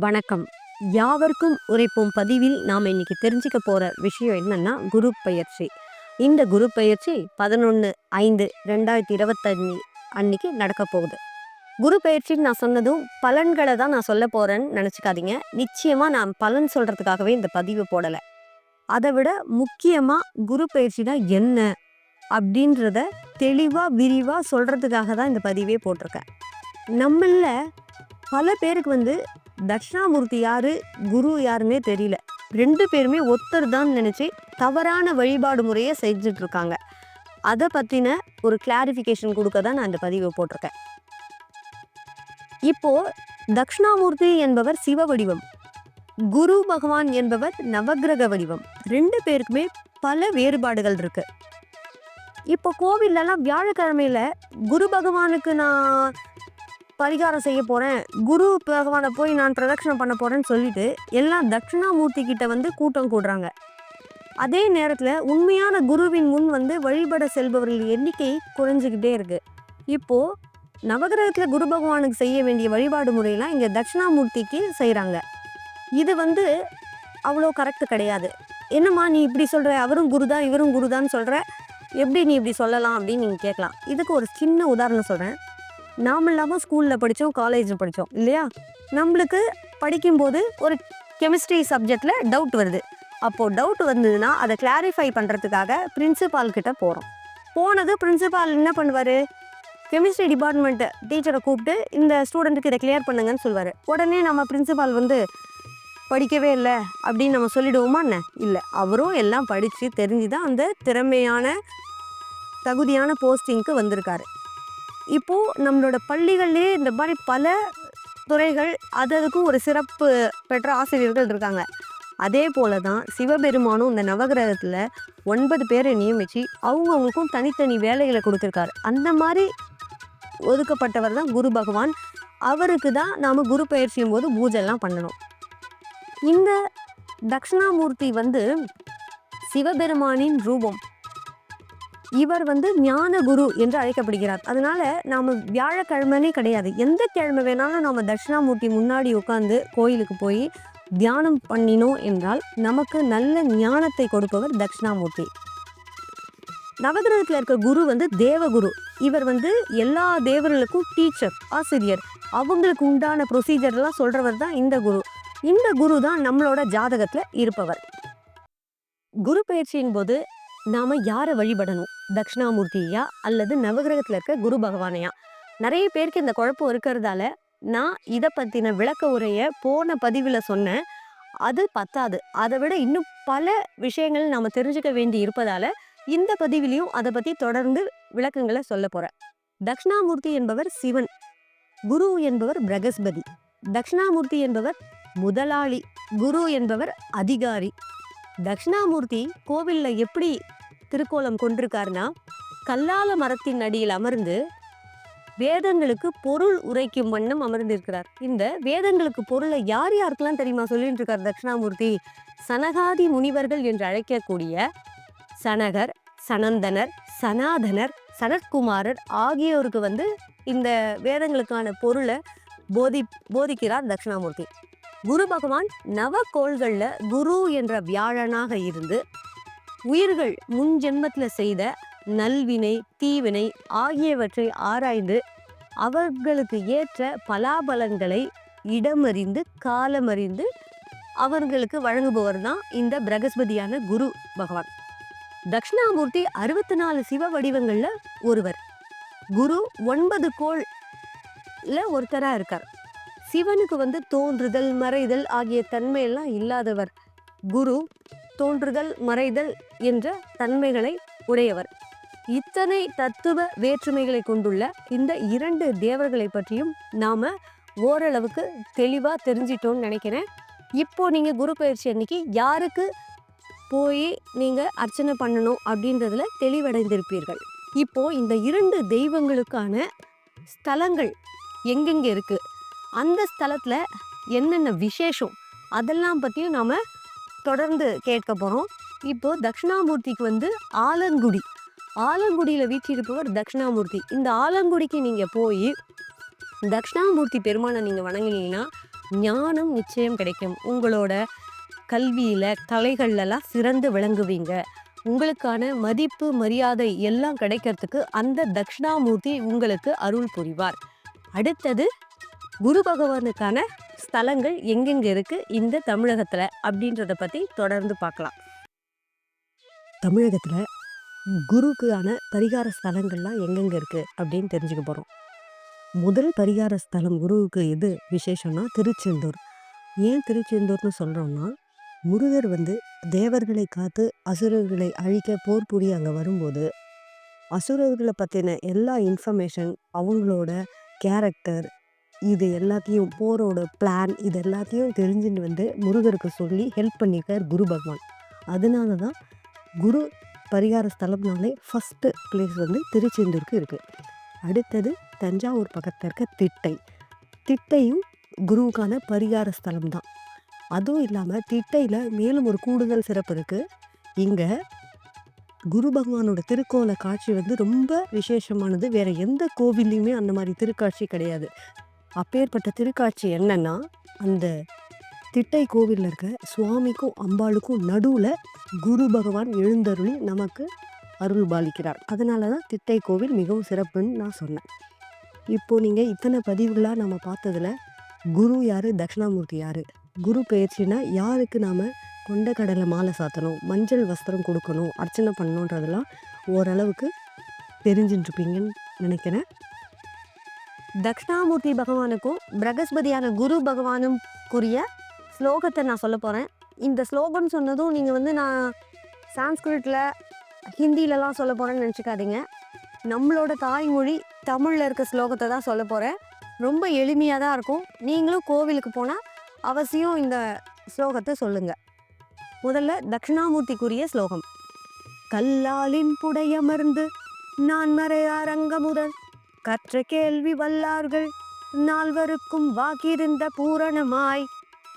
வணக்கம். யாவருக்கும் உரைப்போம் பதிவில் நாம் இன்னைக்கு தெரிஞ்சுக்க போற விஷயம் என்னன்னா குரு பயிற்சி. இந்த குரு பயிற்சி பதினொன்று ஐந்து ரெண்டாயிரத்தி இருபத்தஞ்சு அன்னைக்கு நடக்க போகுது. குரு பயிற்சின்னு நான் சொன்னதும் பலன்களை தான் நான் சொல்ல போறேன்னு நினச்சிக்காதீங்க. நிச்சயமா நான் பலன் சொல்றதுக்காகவே இந்த பதிவு போடலை. அதை விட முக்கியமா குரு பயிற்சினா என்ன அப்படின்றத தெளிவாக விரிவாக சொல்கிறதுக்காக தான் இந்த பதிவே போட்டிருக்கேன். நம்மள பல பேருக்கு வந்து தட்சிணாமூர்த்தி யாரு? குரு யாருன்னே தெரியல. ரெண்டு பேருமே ஒத்தர் தான் நினச்சி தவறான வழிபாடு முறையை செஞ்சுட்டு இருக்காங்க அதை பற்றின ஒரு கிளாரிஃபிகேஷன் கொடுக்க தான் நான் இந்த பதிவை போட்டிருக்கேன். இப்போ தட்சிணாமூர்த்தி என்பவர் சிவ வடிவம் குரு பகவான் என்பவர் நவக்கிரக வடிவம். ரெண்டு பேருக்குமே பல வேறுபாடுகள் இருக்கு. இப்போ கோவில்லலாம் வியாழக்கிழமையில குரு பகவானுக்கு நான் பரிகாரம் செய்ய போகிறேன் குரு பகவானை போய் நான் பிரதட்சணம் பண்ண போகிறேன்னு சொல்லிட்டு எல்லாம் தட்சிணாமூர்த்தி கிட்ட வந்து கூட்டம் கூடுறாங்க. அதே நேரத்தில் உண்மையான குருவின் முன் வந்து வழிபட செல்பவர்கள் எண்ணிக்கை குறைஞ்சிக்கிட்டே இருக்கு. இப்போ நவகிரகத்தில் குரு பகவானுக்கு செய்ய வேண்டிய வழிபாடு முறையெல்லாம் இங்கே தட்சிணாமூர்த்திக்கு செய்கிறாங்க இது வந்து அவ்வளோ கரெக்டு கிடையாது. என்னம்மா நீ இப்படி சொல்கிற அவரும் குருதான் இவரும் குருதான்னு சொல்கிற எப்படி நீ இப்படி சொல்லலாம் அப்படின்னு நீங்கள் கேட்கலாம். இதுக்கு ஒரு சின்ன உதாரணம் சொல்கிறேன் நாம் இல்லாமல் ஸ்கூலில் படித்தோம் காலேஜில் படித்தோம் இல்லையா? நம்மளுக்கு படிக்கும்போது ஒரு கெமிஸ்ட்ரி சப்ஜெக்டில் டவுட் வருது. அப்போது டவுட் வந்ததுன்னா அதை கிளாரிஃபை பண்ணுறதுக்காக பிரின்சிபால் கிட்டே போகிறோம் போனது பிரின்சிபால் என்ன பண்ணுவார்? கெமிஸ்ட்ரி டிபார்ட்மெண்ட் டீச்சரை கூப்பிட்டு இந்த ஸ்டூடெண்ட்டுக்கு இதை கிளியர் பண்ணுங்கன்னு சொல்லுவார். உடனே நம்ம பிரின்சிபால் வந்து படிக்கவே இல்லை அப்படின்னு நம்ம சொல்லிடுவோமா என்ன? இல்லை. அவரும் எல்லாம் படித்து தெரிஞ்சு தான் அந்த திறமையான தகுதியான போஸ்டிங்க்கு வந்திருக்காரு. இப்போது நம்மளோட பள்ளிகள்லேயே இந்த மாதிரி பல துறைகள் அது ஒரு சிறப்பு பெற்ற ஆசிரியர்கள் இருக்காங்க. அதே போல தான் சிவபெருமானும் இந்த நவகிரகத்தில் ஒன்பது பேரை நியமித்து அவங்கவுங்களுக்கும் தனித்தனி வேலைகளை கொடுத்துருக்காரு. அந்த மாதிரி ஒதுக்கப்பட்டவர் தான் குரு பகவான். அவருக்கு தான் நாம் குரு பயிற்சியும் போது பூஜைலாம் பண்ணணும். இந்த தட்சிணாமூர்த்தி வந்து சிவபெருமானின் ரூபம். இவர் வந்து ஞான குரு என்று அழைக்கப்படுகிறார். அதனால நாம வியாழக்கிழமைனே கிடையாது. எந்த கிழமை வேணாலும் நாம தட்சிணாமூர்த்தி முன்னாடி உட்காந்து கோயிலுக்கு போய் தியானம் பண்ணினோம் என்றால் நமக்கு நல்ல ஞானத்தை கொடுப்பவர் தட்சிணாமூர்த்தி. நவகிரகத்தில் இருக்க குரு வந்து தேவகுரு. இவர் வந்து எல்லா தேவர்களுக்கும் டீச்சர் ஆசிரியர். அவங்களுக்கு உண்டான ப்ரொசீஜர்லாம் சொல்கிறவர் தான் இந்த குரு. இந்த குரு தான் நம்மளோட ஜாதகத்தில் இருப்பவர். குரு பயிற்சியின் போது நாம யாரை வழிபடணும்? தட்சிணாமூர்த்தியா? அல்லது நவகிரகத்துல இருக்க குரு பகவானையா? நிறைய பேருக்கு இந்த குழப்பம் இருக்கிறதால நான் இதை பத்தின விளக்க உரைய போன பதிவில் சொன்னேன். அது பத்தாது. அதை விட இன்னும் பல விஷயங்கள் நாம தெரிஞ்சுக்க வேண்டி இருப்பதால இந்த பதிவிலையும் அதை பத்தி தொடர்ந்து விளக்கங்களை சொல்ல போறேன். தட்சிணாமூர்த்தி என்பவர் சிவன். குரு என்பவர் பிரகஸ்பதி. தட்சிணாமூர்த்தி என்பவர் முதலாளி. குரு என்பவர் அதிகாரி. தட்சிணாமூர்த்தி கோவிலில் எப்படி திருக்கோலம் கொண்டிருக்காருன்னா கல்லால மரத்தின் அடியில் அமர்ந்து வேதங்களுக்கு பொருள் உரைக்கும் வண்ணம் அமர்ந்திருக்கிறார். இந்த வேதங்களுக்கு பொருளை யார் யாருக்கெல்லாம் தெரியுமா? சொல்லிட்டு இருக்கார் தட்சிணாமூர்த்தி. சனகாதி முனிவர்கள் என்று அழைக்கக்கூடிய சனகர் சனந்தனர் சனாதனர் சனத்குமாரர் ஆகியோருக்கு வந்து இந்த வேதங்களுக்கான பொருளை போதி போதிக்கிறார் தட்சிணாமூர்த்தி. குரு பகவான் நவக்கோள்கள்ல குரு என்ற வியாழனாக இருந்து உயிர்கள் முன் ஜென்மத்தில் செய்த நல்வினை தீவினை ஆகியவற்றை ஆராய்ந்து அவர்களுக்கு ஏற்ற பலாபலன்களை இடமறிந்து காலமறிந்து அவர்களுக்கு வழங்குபவர் தான் இந்த பிரகஸ்பதியான குரு பகவான். தட்சிணாமூர்த்தி அறுபத்தி நாலு சிவ வடிவங்களில் ஒருவர். குரு ஒன்பது கோள்ல ஒருத்தராக இருக்கார். சிவனுக்கு வந்து தோன்றுதல் மறைதல் ஆகிய தன்மையெல்லாம் இல்லாதவர். குரு தோன்றுதல் மறைதல் என்ற தன்மைகளை உடையவர். இத்தனை தத்துவ வேற்றுமைகளை கொண்டுள்ள இந்த இரண்டு தேவர்களை பற்றியும் நாம ஓரளவுக்கு தெளிவாக தெரிஞ்சிட்டோம்னு நினைக்கிறேன். இப்போ நீங்க குரு பயிற்சி அன்னைக்கு யாருக்கு போய் நீங்க அர்ச்சனை பண்ணணும் அப்படின்றதுல தெளிவடைந்திருப்பீர்கள். இப்போ இந்த இரண்டு தெய்வங்களுக்கான ஸ்தலங்கள் எங்கெங்கே இருக்குது அந்த ஸ்தலத்தில் என்னென்ன விசேஷம் அதெல்லாம் பற்றியும் நாம் தொடர்ந்து கேட்க போகிறோம் இப்போது தட்சிணாமூர்த்திக்கு வந்து ஆலங்குடி. ஆலங்குடியில் வீற்றிருப்பவர் தட்சிணாமூர்த்தி. இந்த ஆலங்குடிக்கு நீங்கள் போய் தட்சிணாமூர்த்தி பெருமானை நீங்கள் வணங்கினீங்கன்னா ஞானம் நிச்சயம் கிடைக்கும். உங்களோட கல்வியில் கலைகள்லாம் சிறந்து விளங்குவீங்க. உங்களுக்கான மதிப்பு மரியாதை எல்லாம் கிடைக்கிறதுக்கு அந்த தட்சிணாமூர்த்தி உங்களுக்கு அருள் புரிவார். அடுத்தது குரு பகவானுக்கான ஸ்தலங்கள் எங்கெங்க இருக்கு? இந்த தமிழகத்துல அப்படின்றத பத்தி தொடர்ந்து பார்க்கலாம். தமிழகத்துல குருக்கான பரிகார ஸ்தலங்கள்லாம் எங்கெங்க இருக்கு அப்படின்னு தெரிஞ்சுக்க போறோம். முதல் பரிகார ஸ்தலம் குருவுக்கு எது விசேஷம்னா திருச்செந்தூர். ஏன் திருச்செந்தூர்னு சொல்றோம்னா முருகர் வந்து தேவர்களை காத்து அசுரர்களை அழிக்க போர் புரிய அங்கே வரும்போது அசுரர்களை பற்றின எல்லா இன்ஃபர்மேஷன் அவங்களோட கேரக்டர் இது எல்லாத்தையும் போரோட பிளான் இது எல்லாத்தையும் தெரிஞ்சுட்டு வந்து முருகருக்கு சொல்லி ஹெல்ப் பண்ணியிருக்கார் குரு பகவான். அதனால தான் குரு பரிகார ஸ்தலம்னாலே ஃபஸ்ட்டு பிளேஸ் வந்து திருச்செந்தூருக்கு இருக்குது அடுத்தது தஞ்சாவூர் பக்கத்தில் இருக்க திட்டை. திட்டையும் குருவுக்கான பரிகார ஸ்தலம் தான் அதுவும் இல்லாமல் திட்டையில் மேலும் ஒரு கூடுதல் சிறப்பு இருக்குது இங்கே குரு பகவானோட திருக்கோல காட்சி வந்து ரொம்ப விசேஷமானது. வேறு எந்த கோவில்லையுமே அந்த மாதிரி திருக்காட்சி கிடையாது. அப்பேற்பட்ட திருக்காட்சி என்னன்னா அந்த திட்டை கோவிலில் இருக்க சுவாமிக்கும் அம்பாளுக்கும் நடுவில் குரு பகவான் எழுந்தருளி நமக்கு அருள் பாலிக்கிறார். அதனால தான் திட்டை கோவில் மிகவும் சிறப்புன்னு நான் சொன்னேன். இப்போ நீங்கள் இத்தனை பதிவுகளாக நம்ம பார்த்ததுல குரு யார் தட்சிணாமூர்த்தி யார்? குரு பயிற்சினா யாருக்கு நாம் கொண்ட கடலை மாலை சாத்தணும் மஞ்சள் வஸ்திரம் கொடுக்கணும் அர்ச்சனை பண்ணணுன்றதெல்லாம் ஓரளவுக்கு தெரிஞ்சுட்டுருப்பீங்கன்னு நினைக்கிறேன். தக்ஷணாமூர்த்தி பகவானுக்கும் பிரகஸ்பதியான குரு பகவானும் கூறிய ஸ்லோகத்தை நான் சொல்ல போகிறேன் இந்த ஸ்லோகம் சொன்னதும் நீங்கள் வந்து நான் சான்ஸ்கிரிட்டில் ஹிந்திலலாம் சொல்ல போகிறேன்னு நினச்சிக்காதீங்க. நம்மளோட தாய்மொழி தமிழில் இருக்க ஸ்லோகத்தை தான் சொல்ல போகிறேன் ரொம்ப எளிமையாக தான் இருக்கும். நீங்களும் கோவிலுக்கு போனால் அவசியம் இந்த ஸ்லோகத்தை சொல்லுங்கள் முதல்ல தட்சிணாமூர்த்திக்குரிய ஸ்லோகம். கல்லாலின் புடையமர்ந்து நான் மறையாரங்க முதல் கற்ற கேள்வி வல்லார்கள். நால்வருக்கும் வாக்கிருந்த பூரணமாய்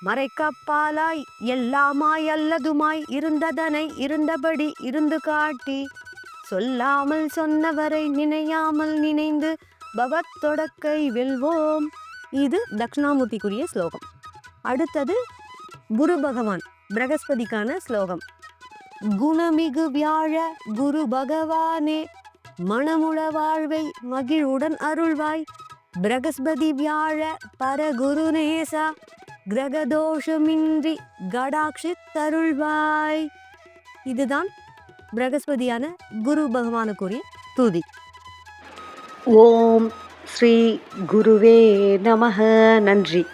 மறைக்கப்பாலாய் எல்லாமாய் அல்லதுமாய் இருந்ததனை இருந்தபடி இருந்து காட்டி சொல்லாமல் சொன்னவரை நினையாமல் நினைந்து பவத் தொடக்கை வெல்வோம். இது தட்சிணாமூர்த்திக்குரிய ஸ்லோகம். அடுத்தது குரு பகவான் பிரகஸ்பதிக்கான ஸ்லோகம். குணமிகு வியாழ குரு பகவானே மணமுள வாழ்வை மகிழ்வுடன் அருள்வாய். பிரகஸ்பதி வியாழ பரகுருநேசா கிரகதோஷமின்றி கடாட்சி தருள்வாய். இதுதான் பிரகஸ்பதியான குரு பகவானுக்குரிய துதி. ஓம் ஸ்ரீ குருவே நமக நன்றி.